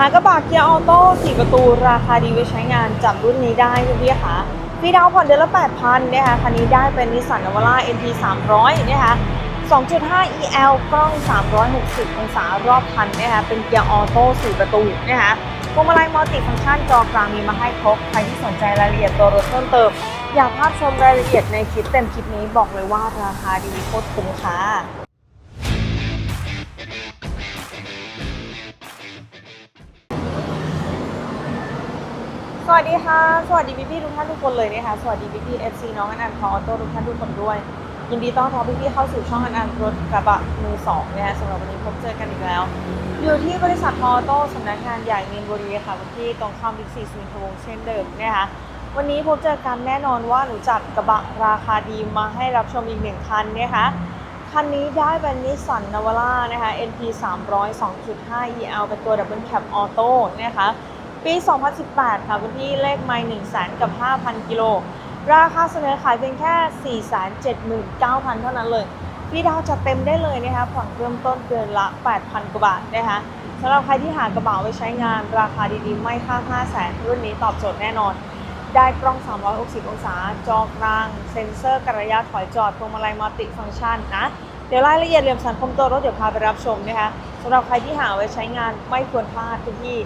หากระบะเกียร์ออโต้4ประตูราคาดีไว้ใช้งานจับรุ่นนี้ได้คุณพี่ค่ะฟีดาวผ่อนเดือนละ 8,000นะคะคันนี้ได้เป็นนิสสันนวาร่า NT 300นะคะ2.5 EL กล้อง 360 องศารอบคันนะคะเป็นเกียร์ออโต้4ประตูนะคะพวงมาลัยมัลติฟังก์ชันจอกลางมีมาให้ครบ ใครที่สนใจรายละเอียดตัวรถเพิ่มเติม อยากภาพชมรายละเอียดในคลิปเต็มคลิปนี้บอกเลยว่าราคาดีโคตรคุ้มค่ะ สวัสดีค่ะ สวัสดีพี่พี่ๆทุกท่านทุกคนเลยนะคะ สวัสดีพี่พี่เอฟซีน้องอันอันพอออโต้ทุกท่านทุกคนด้วย ยินดีต้อนรับพี่พี่ๆเข้าสู่ช่องอันอันรถกระบะมือสองนะคะสำหรับวันนี้พบเจอกันอีกแล้ว อยู่ที่บริษัทพอออโต้สำนักงานใหญ่มีนบุรีค่ะวันที่ตรงข้ามบิ๊กซีสุวินทวงเช่นเดิมนะคะวันนี้พบเจอกันแน่นอนว่าหนูจัดกระบะราคาดีมาให้รับชมอีกหนึ่งคันนะคะคันนี้ได้เป็นนิสสันนาวาร่านะคะ NP 300 2.5 EL เป็นตัว Double Cab Auto นะคะ ปี 2018 ค่ะนที่เลขไมล์1 0 0 0 0กับ 5,000 กิโล ราคาเสนอขายเพียงแค่479,000 เท่านั้นเลยพี่ดาวจัดเต็มได้เลยนะคะผ่อนเริ่มต้นเดือนละ 8,000 กว่าบาทนะคะสำหรับใครที่หากระเป๋าไว้ใช้งาน ราคาดีๆ ไม่ค่า5 0 0 0 0รุ่นนี้ตอบโจทย์แน่นอน ได้กล้อง 360 องศา จอกลาง เซ็นเซอร์กระยะถอยจอดพวงมาลัยมัลติฟังก์ชันนะเดี๋ยวรายละเอียดเหลี่ยมสันคมตัวรถเดี๋ยวพาไปรับชมนะคะสำหรับใครที่หาไว้ใช้งานไม่ควรพลาดทุกที่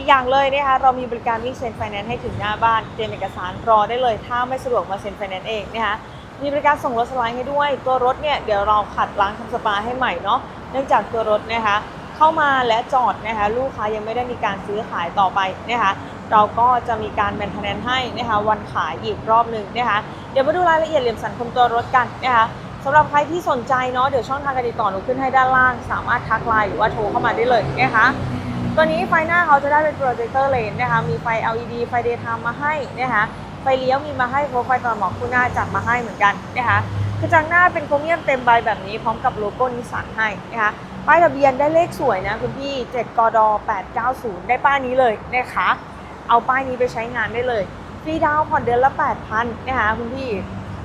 อีกอย่างเลยนะคะเรามีบริการวิ่งเซ็นไฟแนนซ์ให้ถึงหน้าบ้านเตรียมเอกสารรอได้เลย ถ้าไม่สะดวกมาเซ็นไฟแนนซ์เองนะคะมีบริการส่งรถสไลด์ให้ด้วย ตัวรถเนี่ยเดี๋ยวเราขัดล้างทำสปาให้ใหม่เนาะเนื่องจากตัวรถนะคะเข้ามาและจอดนะคะลูกค้ายังไม่ได้มีการซื้อขายต่อไปนะคะเราก็จะมีการแมนเทนแนนให้นะคะวันขายอีกรอบหนึ่งนะคะเดี๋ยวมาดูรายละเอียดเหลี่ยมสันคมตัวรถกันนะคะสำหรับใครที่สนใจเนาะเดี๋ยวช่องทางการติดต่อหนูขึ้นให้ด้านล่าง สามารถทักไลน์หรือว่าโทรเข้ามาได้เลยนะคะ ตัวนี้ไฟหน้าเขาจะได้เป็นโปรเจคเตอร์เลนนะคะ มีไฟ LED ไฟ daytime มาให้นะคะไฟเลี้ยวมีมาให้โปรไฟตอนหมอกคู่หน้าจัดมาให้เหมือนกันนะคะกระจังหน้าเป็นโครเมียมเต็มใบแบบนี้พร้อมกับโลโก้นิสสันให้นะคะป้ายทะเบียนได้เลขสวยนะคุณพี่ 7 กด 890 ได้ป้ายนี้เลยนะคะ เอาป้ายนี้ไปใช้งานได้เลยฟรีดาวน์ผ่อนเดือนละ 8,000นะคะคุณพี่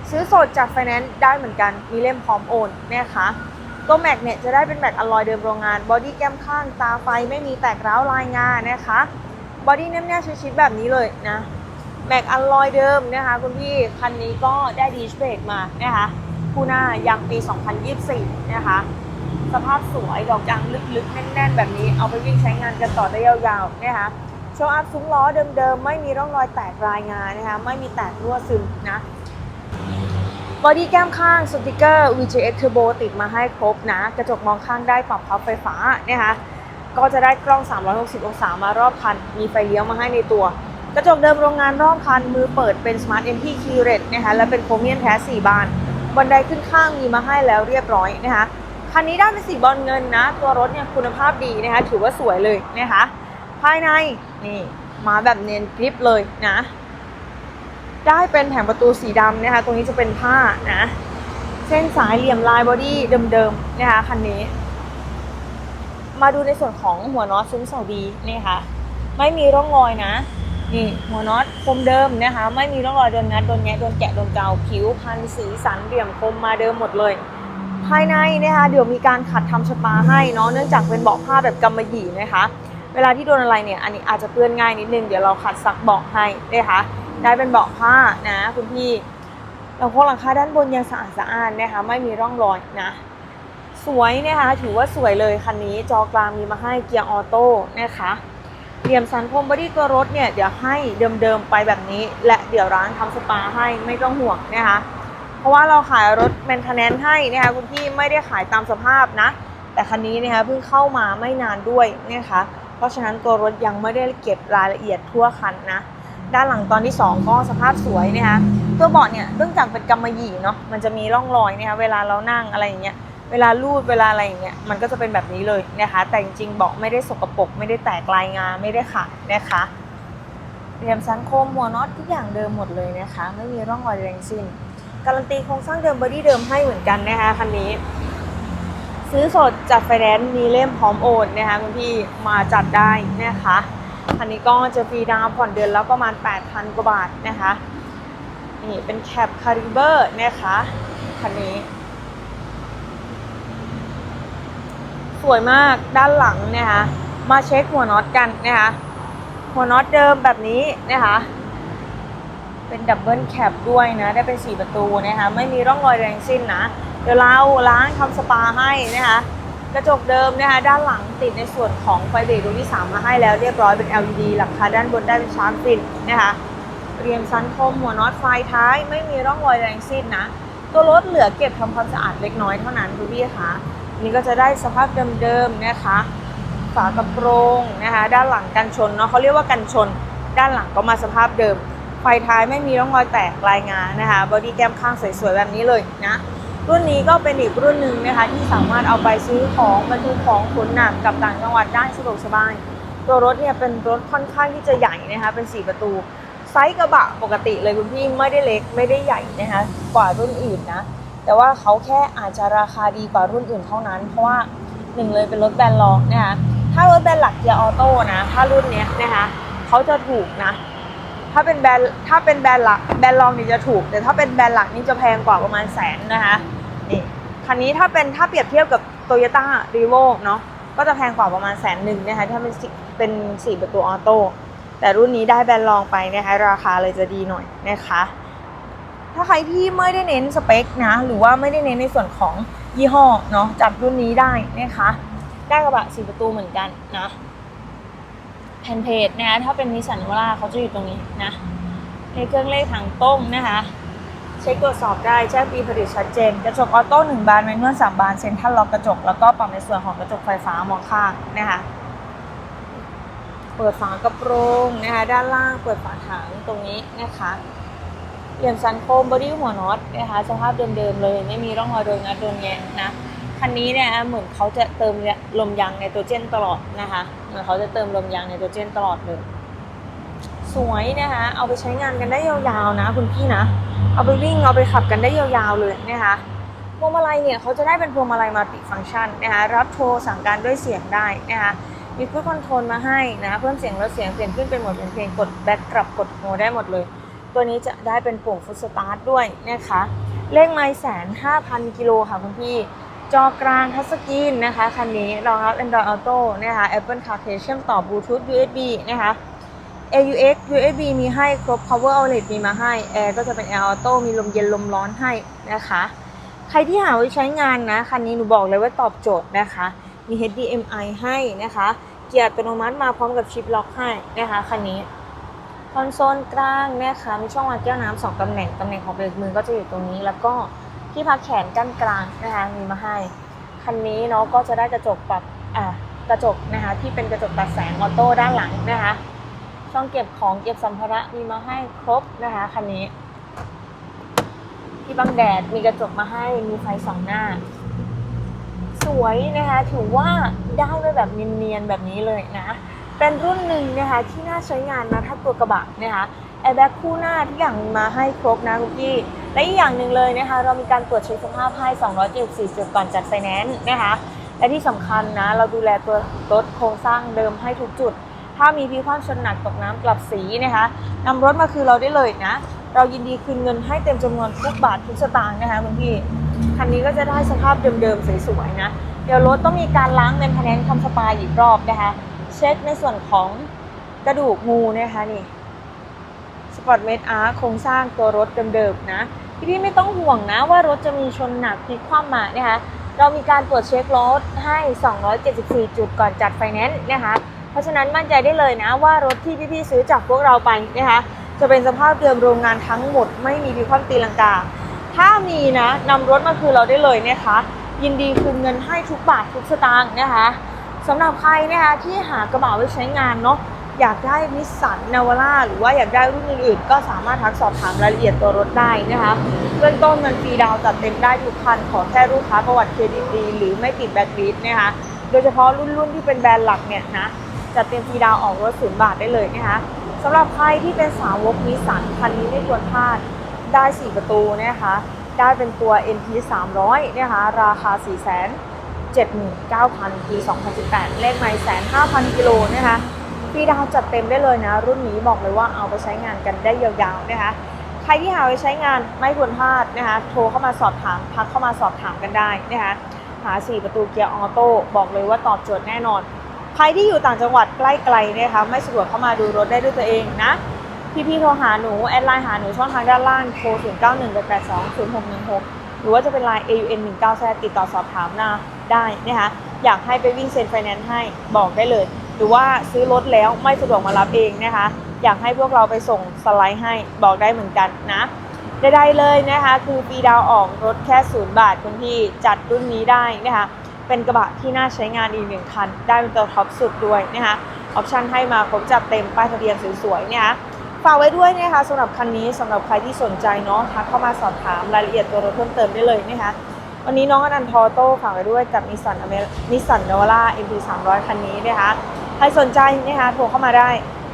ซื้อสดจากไฟแนนซ์ได้เหมือนกันมีเล่มพร้อมโอนนะคะ ตัวแม็กเนี่ยจะได้เป็นแม็กอลลอยเดิมโรงงาน บอดี้แก้มข้างตาไฟไม่มีแตกร้าวลายงานะคะ บอดี้แนบๆชิดๆแบบนี้เลยนะแม็กอลลอยเดิมนะคะคุณพี่คันนี้ก็ได้ดีชเบรกมานะคะคู่หน้ายางปี 2024 นะคะ สภาพสวยดอกยางลึกๆ แน่นๆ แบบนี้เอาไปวิ่งใช้งานกันต่อได้ยาวๆนะคะโชว์อัพซุ้มล้อเดิมๆ ไม่มีร่องรอยแตกรายงานนะคะ ไม่มีแตกรั่วซึมนะ บอดี้แก้มข้างสติกเกอร์ VGX Turbo ติดมาให้ครบนะ กระจกมองข้างได้ปรับพับไฟฟ้านะคะก็จะได้กล้อง 360 องศามารอบคัน มีไฟเลี้ยวมาให้ในตัว กระจกเดิมโรงงานรอบคัน มือเปิดเป็น Smart MP k e y r e d นะคะและเป็นโครเมียมแท้ 4 บาน บันไดขึ้นข้างมีมาให้แล้วเรียบร้อยนะคะคันนี้ได้เป็นสีบอลเงินนะ ตัวรถเนี่ยคุณภาพดีนะคะถือว่าสวยเลยนะคะภายในนี่มาแบบเนียนกริปเลยนะ ได้เป็นแผงประตูสีดำนะคะ ตรงนี้จะเป็นผ้านะ เส้นสายเหลี่ยมลายบอดี้เดิมๆนะคะคันนี้ มาดูในส่วนของหัวน็อตซุ้มเสาดีนี่ค่ะ ไม่มีร่องรอยนะ นี่หัวน็อตคมเดิมนะคะ ไม่มีร่องรอยโดนงัดโดนแงะโดนแกะโดนเกาผิวพันสีสันเหลี่ยมคมมาเดิมหมดเลย ภายในนะคะเดี๋ยวมีการขัดทำสปาให้เนาะเนื่องจากเป็นเบาะผ้าแบบกำมะหยี่นะคะ เวลาที่โดนอะไรเนี่ยอันนี้อาจจะเปื้อนง่ายนิดนึงเดี๋ยวเราขัดซักเบาะให้นะคะ ได้เป็นเบาะผ้านะคุณพี่หลังคาหลังคาด้านบนยังสะอาดสะอ้านนะคะไม่มีร่องรอยนะ สวยนะคะถือว่าสวยเลยคันนี้จอกลางมีมาให้เกียร์ออโต้นะคะเหลี่ยมสันคมบอดี้ตัวรถเนี่ยเดี๋ยวให้เดิมๆไปแบบนี้ และเดี๋ยวร้านทำสปาให้ไม่ต้องห่วงนะคะ เพราะว่าเราขายรถแมนเทนแนนให้นะคะคุณพี่ไม่ได้ขายตามสภาพนะ แต่คันนี้นะคะเพิ่งเข้ามาไม่นานด้วยนะคะเพราะฉะนั้นตัวรถยังไม่ได้เก็บรายละเอียดทั่วคันนะ ด้านหลังตอนที่ 2 ก็สภาพสวยนะคะตัวเบาะเนี่ยเนื่องจากเป็นกำมะหยี่เนาะมันจะมีร่องรอยนะคะเวลาเรานั่งอะไรอย่างเงี้ยเวลาลูดเวลาอะไรอย่างเงี้ยมันก็จะเป็นแบบนี้เลยนะคะแต่จริงๆเบาะไม่ได้สกปรกไม่ได้แตกลายงาไม่ได้ขาดนะคะเหลี่ยมสันโคมหัวน็อตทุกอย่างเดิมหมดเลยนะคะ ไม่มีร่องรอยแรงสิ้นการันตีโครงสร้างเดิมบอดี้เดิมให้เหมือนกันนะคะคันนี้ ซื้อสดจากไฟแนนซ์มีเล่มพร้อมโอนนะคะคุณพี่มาจัดได้นะคะ คันนี้ก็จะฟรีดาวผ่อนเดือนแล้วประมาณ 8,000 กว่าบาทนะคะ นี่เป็นแคปคาริเบอร์นะคะคันนี้ สวยมากด้านหลังนะคะ มาเช็คหัวน็อตกันนะคะ หัวน็อตเดิมแบบนี้นะคะ เป็นดับเบิลแคปด้วยนะ ได้เป็น 4 ประตูนะคะ ไม่มีร่องรอยแรงสิ้นนะ เดี๋ยวเราล้างทำสปาให้นะคะ กระจกเดิมนะคะด้านหลังติดในส่วนของไฟเบรกดวงที่ 3 มาให้แล้วเรียบร้อยเป็น LED หลังคาด้านบนได้เป็นชาร์ปฟินนะคะเรียมซันคมหัวน็อตไฟท้ายไม่มีร่องรอยแรงสิ้นนะ ตัวรถเหลือเก็บทำความสะอาดเล็กน้อยเท่านั้นคุณพี่คะนี่ก็จะได้สภาพเดิมๆนะคะ ฝากระโปรงนะคะ ด้านหลังกันชนเนาะเขาเรียกว่ากันชน ด้านหลังก็มาสภาพเดิม ไฟท้ายไม่มีร่องรอยแตกลายงานนะคะบอดี้แก้มข้างสวยๆแบบนี้เลยนะ รุ่นนี้ก็เป็นอีกรุ่นหนึ่งนะคะที่สามารถเอาไปซื้อของบรรทุกของขนหนักกับต่างจังหวัดได้สะดวกสบาย ตัวรถเนี่ยเป็นรถค่อนข้างที่จะใหญ่นะคะเป็น 4 ประตู ไซส์กระบะปกติเลยคุณพี่ไม่ได้เล็กไม่ได้ใหญ่นะคะกว่ารุ่นอื่นนะแต่ว่าเขาแค่อาจจะราคาดีกว่ารุ่นอื่นเท่านั้น เพราะว่าหนึ่งเลยเป็นรถแบรนด์รองนะคะถ้ารถแบรนด์หลักเกียร์ออโต้นะถ้ารุ่นเนี้ยนะคะเขาจะถูกนะ ถ้าเป็นแบรนด์ถ้าเป็นแบรนด์หลักแบรนด์รองนี่จะถูก แต่ถ้าเป็นแบรนด์หลักนี่จะแพงกว่าประมาณแสนนะคะนี่คันนี้ถ้าเป็นถ้าเปรียบเทียบกับ t o y ยต้ารีโวเนาะก็จะแพงกว่าประมาณแสนหนึ่งนะคะถ้าเป็นสิเป็นสี่ประตูออโต้แต่รุ่นนี้ได้แบรนด์รองไปนะคะราคาเลยจะดีหน่อยนะคะ ถ้าใครที่ไม่ได้เน้นสเปคนะหรือว่าไม่ได้เน้นในส่วนของยี่ห้อเนาะจับรุ่นนี้ได้นะคะ ได้กระบะสี่ประตูเหมือนกันนะ แผ่นเพจนะคะถ้าเป็นนิสสันวร่าเขาจะอยู่ตรงนี้นะในเครื่องเลขถังต้มนะคะ เช็คตรวจสอบได้แจ้งปีผลิตชัดเจน กระจกออโต้หนึ่งบานแมนนวลสามบานเซ็นทรัลล็อกกระจก แล้วก็ปรับในส่วนของกระจกไฟฟ้ามองข้างนะคะเปิดฝากระโปรงนะคะด้านล่างเปิดฝาถังตรงนี้นะคะเปลี่ยนซันโคมบอดี้หัวน็อตนะคะสภาพเดิมๆเลย ไม่มีร่องรอยโดนงัดโดนแยงนะ คันนี้เนี่ยเหมือนเขาจะเติมลมยางไนโตรเจนตลอดนะคะเหมือนเขาจะเติมลมยางไนโตรเจนตลอดเลยสวยนะคะเอาไปใช้งานกันได้ยาวๆนะ คุณพี่นะ เอาไปวิ่งเอาไปขับกันได้ยาวๆเลยนะคะพวงมาลัยเนี่ยเขาจะได้เป็นพวงมาลัยมัลติฟังก์ชันนะคะรับโทรสั่งการด้วยเสียงได้นะคะมีค u ู c คอนโทรลมาให้นะเพิ่มเสียงลดเสียงเปลี่ยนขึ้นเป็นโหมดเป็นเพลงกดแบ็กกลับกดโฮได้หมดเลย ตัวนี้จะได้เป็นปุ่มฟุตสตาร์ทด้วยนะคะเลขไมล์แสนห้าพันกิโลค่ะคุณพี่ จอกลางทัชสกรีนนะคะ คันนี้รองรับ Android Auto นะคะ Apple CarPlay เชื่อมต่อ Bluetooth USB นะคะ AUX USB มีให้ครบ Power Outlet มีมาให้ Air ก็จะเป็น Air Auto มีลมเย็นลมร้อนให้นะคะ ใครที่หาไว้ใช้งานนะ คันนี้หนูบอกเลยว่าตอบโจทย์นะคะ มี HDMI ให้นะคะ เกียร์อัตโนมัติมาพร้อมกับชิปล็อกให้นะคะคันนี้คอนโซลกลางนะคะมีช่องวางแก้วน้ำสองตำแหน่งตำแหน่งของเบรกมือก็จะอยู่ตรงนี้แล้วก็ ที่พักแขนกั้นกลางนะคะมีมาให้ คันนี้เนาะก็จะได้กระจกปรับอ่ากระจกนะคะที่เป็นกระจกตัดแสงออโต้ด้านหลังนะคะ ช่องเก็บของเก็บสัมภาระมีมาให้ครบนะคะคันนี้ ที่บังแดดมีกระจกมาให้มีไฟสองหน้า สวยนะคะถือว่าได้ด้วยแบบเนียนๆแบบนี้เลยนะเป็นรุ่นหนึ่งนะคะที่น่าใช้งานนะถ้าตัวกระบะนะคะ แอร์แบ็กคู่หน้าทุกอย่างมาให้ครบนะคุกกี้และอีกอย่างหนึ่งเลยนะคะ เรามีการตรวจเช็คสภาพให้274จุดก่อนจัดไฟแนนซ์นะคะและที่สำคัญนะ เราดูแลตัวรถโครงสร้างเดิมให้ทุกจุด ถ้ามีพิคว่ำชนหนักตกน้ำกลับสีนะคะนำรถมาคืนเราได้เลยนะ เรายินดีคืนเงินให้เต็มจำนวนทุกบาททุกสตางค์นะคะคุณพี่คันนี้ก็จะได้สภาพเดิมๆสวยๆนะ เดี๋ยวรถต้องมีการล้างเป็นพนนทำสปาอีกรอบนะคะ เช็คในส่วนของกระดูกงูนะคะนี่ สปอร์ตเมดอาร์โครงสร้างตัวรถเดิมๆนะพี่ๆไม่ต้องห่วงนะว่ารถจะมีชนหนักพลิกคว่ำมานะคะเรามีการตรวจเช็ครถให้ 274 จุดก่อนจัดไฟแนนซ์นะคะ เพราะฉะนั้นมั่นใจได้เลยนะว่ารถที่พี่ๆซื้อจากพวกเราไปนะคะจะเป็นสภาพเดิมโรงงานทั้งหมดไม่มีพลิกคว่ำตีลังกา ถ้ามีนะนำรถมาคืนเราได้เลยนะคะ ยินดีคืนเงินให้ทุกบาททุกสตางค์นะคะสำหรับใครนะคะที่หากระบะไว้ใช้งานเนาะ อยากได้นิสสันนาวาร่าหรือว่าอยากได้รุ่นอื่นๆ ก็สามารถทักสอบถามรายละเอียดตัวรถได้นะคะเบื้องต้นมันฟรีดาวจัดเต็มได้ทุกคัน ขอแค่ลูกค้าประวัติเครดิตดี หรือไม่ติดแบ็คลิสนะคะโดยเฉพาะรุ่นๆที่เป็นแบรนด์หลักเนี่ยนะจัดเต็มฟรีดาวออกรถศูนย์บาทได้เลยนะคะสำหรับใครที่เป็นสาวกนิสสันคันนี้ไม่ควรพลาดได้ 4 ประตูนะคะได้เป็นตัว NP 300นะคะราคา 4 7 9 0 0 0 ปี 2018 เลขไม่แสน5,000 กิโลนะคะ ฟรีดาวจัดเต็มได้เลยนะ รุ่นนี้บอกเลยว่าเอาไปใช้งานกันได้ยาวๆนะคะใครที่หาไปใช้งานไม่ควรพลาดนะคะโทรเข้ามาสอบถามพักเข้ามาสอบถามกันได้นะคะหา4ประตูเกียร์ออโต้บอกเลยว่าตอบโจทย์แน่นอน ใครที่อยู่ต่างจังหวัดใกล้ๆนะคะไม่สะดวกเข้ามาดูรถได้ด้วยตัวเองนะพี่ๆโทรหาหนูแอดไลน์หาหนูช่องทางด้านล่างโทร0 9 1 8 2 0 6 1 6 หรือว่าจะเป็นไลน์ AUN 1 9แซติดต่อสอบถามนาได้นะคะอยากให้ไปวิ่งเซ็นไฟแนนซ์ให้บอกได้เลย หรือว่าซื้อรถแล้วไม่สะดวกมารับเองนะคะ อยากให้พวกเราไปส่งสไลด์ให้บอกได้เหมือนกันนะได้ๆเลยนะคะ คือฟรีดาวออกรถแค่ศูนย์บาทคุณพี่จัดรุ่นนี้ได้นะคะเป็นกระบะที่น่าใช้งานอีกหนึ่งคัน ได้เป็นตัวท็อปสุดด้วยนะคะออปชันให้มาครบจัดเต็มป้ายทะเบียนสวยๆเนี่ยฝากไว้ด้วยนะคะสำหรับคันนี้สำหรับใครที่สนใจเนาะทักเข้ามาสอบถามรายละเอียดตัวรถเพิ่มเติมได้เลยนะคะวันนี้น้องอนันทอโต้ฝากไว้ด้วยกับนิสสันอเมนิสสันนวาร่า MP 300 คันนี้นะคะ ใครสนใจนะคะโทรเข้ามาได้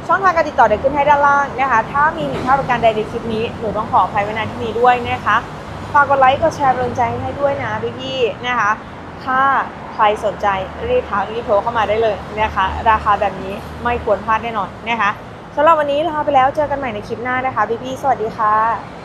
ช่องทางการติดต่อเดี๋ยวขึ้นให้ด้านล่างนะคะ ถ้ามีผิดพลาดประการใดในคลิปนี้หนูต้องขออภัยไว้ในที่นี้ด้วยนะคะฝากกดไลค์กดแชร์กำลังใจให้ด้วยนะพี่ๆนะคะ ถ้าใครสนใจรีบถามรีบโทรเข้ามาได้เลยนะคะ ราคาแบบนี้ไม่ควรพลาดแน่นอนนะคะสำหรับวันนี้ลาไปแล้วเจอกันใหม่ในคลิปหน้านะคะพี่ๆสวัสดีค่ะ